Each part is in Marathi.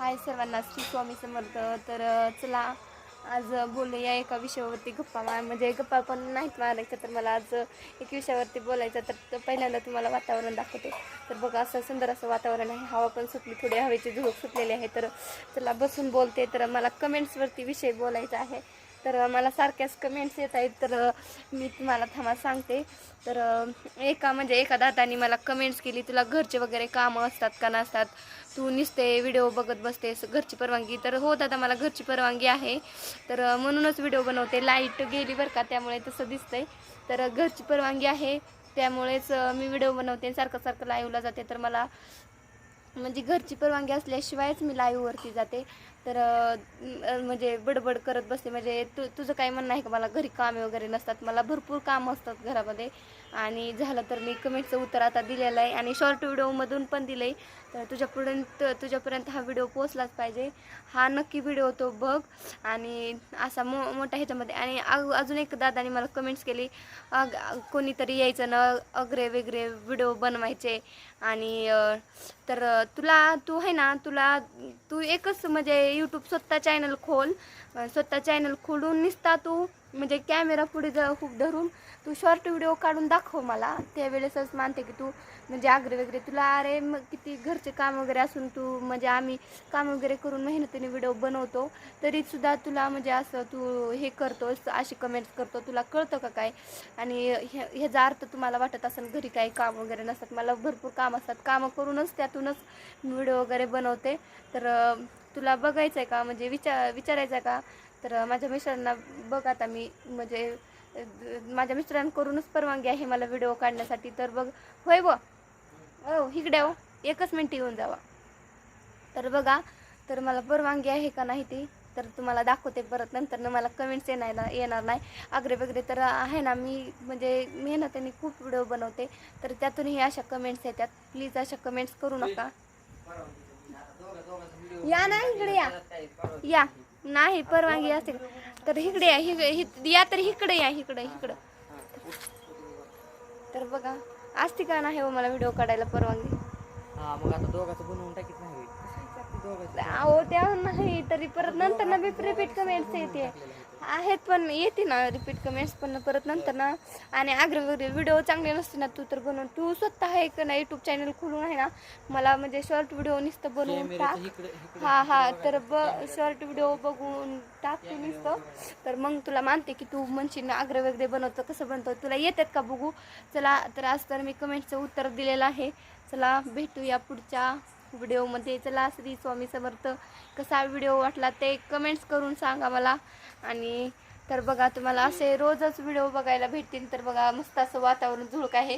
हाय सर्वांना श्री स्वामी समर्थ. तर चला आज बोलूया एका विषयावरती गप्पा मा म्हणजे गप्पा पण नाहीत मारायच्या तर मला आज एक विषयावरती बोलायचं तर पहिल्यांदा तुम्हाला वातावरण दाखवते. तर बघा असं सुंदर असं वातावरण आहे. हवा पण सुटली थोडी हवेची झुळूक सुटलेली आहे. तर चला बसून बोलते. तर मला कमेंट्सवरती विषय बोलायचा आहे. तर मला सारख्याच कमेंट्स येत आहेत. तर मी तुम्हाला थांबा सांगते. तर एका म्हणजे एका दादानी मला कमेंट्स केली तुला घरचे वगैरे कामं असतात का नसतात? तू निसते व्हिडिओ बघत बसतेस घरची परवानगी. तर हो दादा मला घरची परवानगी आहे. तर म्हणूनच व्हिडिओ बनवते. लाइट गेली बरं का त्यामुळे तसं दिसतंय. तर घरची परवानगी आहे. त्यामुळेच मी व्हिडिओ बनवते सारखं सारखं लाईव्हला जाते. तर मला म्हणजे घरची परवानगी असल्याशिवायच मी लाईव्हवरती जाते. तर म्हणजे बडबड करत बसते. म्हणजे तू तुझं काय म्हणणं आहे का? मला घरी कामे वगैरे नसतात. मला भरपूर काम असतात घरामध्ये. आणि झालं तर मी कमेंटचं उत्तर आता दिलेलं आहे. आणि शॉर्ट व्हिडिओमधून पण दिलं आहे तर तुझ्यापर्यंत तुझ्यापर्यंत हा व्हिडिओ पोचलाच पाहिजे. हा नक्की व्हिडिओ तो बघ. आणि असा मो मोठा ह्याच्यामध्ये. आणि अजून एक दादाने मला कमेंट्स केली. अग कोणीतरी यायचं ना अगरे वगैरे व्हिडिओ बनवायचे. आणि तर तुला तू आहे ना तुला तू एकच म्हणजे यूट्यूब स्वतः चॅनल खोल. स्वतः चॅनल खोलून निसता तू. म्हणजे कॅमेरा पुढे ज खूप धरून. तू शॉर्ट व्हिडिओ काढून दाखव मला. त्यावेळेसच मानते की तू म्हणजे आग्रे वगैरे तुला अरे मग किती घरचे काम वगैरे असून तू म्हणजे आम्ही काम वगैरे करून मेहनतीने व्हिडिओ बनवतो. तरीसुद्धा तुला म्हणजे असं तू हे करतोस अशी कमेंट्स करतो तुला कळतं का काय? आणि हे ह्याचा अर्थ तुम्हाला वाटत असेल घरी काही काम वगैरे नसतात. मला भरपूर काम असतात. कामं करूनच त्यातूनच व्हिडिओ वगैरे बनवते. तर तुला बघायचं आहे का? म्हणजे विचार विचारायचं आहे का? तर माझ्या मिस्टरांना बघ आता मी म्हणजे माझ्या मिस्टरांकडूनच परवानगी आहे मला व्हिडिओ काढण्यासाठी. तर बघ होय ब हो इकडे हो. एकच मिनिट येऊन जावा. तर बघा तर मला परवानगी आहे का नाही ती? तर तुम्हाला दाखवते परत. नंतर मला कमेंट्स येणार येणार नाही. आगरे वगैरे तर आहे ना मी म्हणजे मेहनतीने खूप व्हिडिओ बनवते. तर त्यातूनही अशा कमेंट्स येतात. प्लीज अशा कमेंट्स करू नका. या ना इकडे या या नाही परवानगी असते? तर इकडे या या तर इकडे या इकडे इकडं तर बघा असते का नाही हो मला व्हिडिओ काढायला परवानगी हा मग आता दोघांचं बनवून टाकीत नाही होईल. कसं विचारते दोघांचं? अहो त्या नाही तरी परत नंतर ना रिपीट कमेंट्स येते आहेत पण येते ना रिपीट कमेंट्स पण परत नंतर ना. आणि आग्रे वगैरे व्हिडिओ चांगले नसते ना तू तर बनवून तू स्वतः आहे का ना युट्यूब चॅनल खोलून आहे ना? मला म्हणजे शॉर्ट व्हिडिओ नुसतं बनवून टाक. हा हा तर ब शॉर्ट व्हिडिओ बघून टाकते नुसतं. तर मग तुला मानते की तू म्हणशील ना आग्रह वगैरे बनवतं कसं बनवतो तुला येतात का बघू? चला तर आज तर मी कमेंटचं उत्तर दिलेलं आहे. चला भेटूया पुढच्या व्हिडिओमध्ये. चला श्री स्वामी समर्थ कसा व्हिडिओ वाटला ते कमेंट्स करून सांगा मला. आणि तर बघा तुम्हाला असे रोजच व्हिडिओ बघायला भेटतील. तर बघा मस्त असं वातावरण झुळक आहे.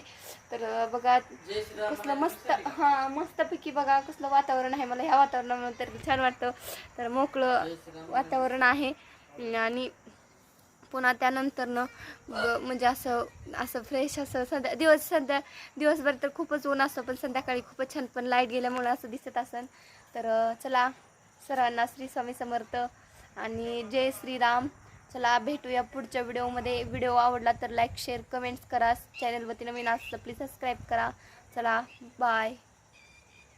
तर बघा कसलं मस्त हां मस्तपैकी बघा कसलं वातावरण आहे मला ह्या वातावरणामध्ये. तर छान वाटतं. तर मोकळं वातावरण आहे. आणि पुन्हा त्यानंतरनं ब- म्हणजे असं असं फ्रेश असं संध्या दिवस संध्या दिवसभर तर खूपच ऊन असतं पण संध्याकाळी खूपच छान पण लाइट गेल्यामुळे असं दिसत असन. तर चला सर्वांना श्री स्वामी समर्थ आणि जय श्रीराम. चला भेटूया पुढच्या व्हिडिओमध्ये. व्हिडिओ आवडला तर लाईक शेअर कमेंट्स करा. चॅनलवरती नवीन असलं प्लीज सबस्क्राईब करा. चला बाय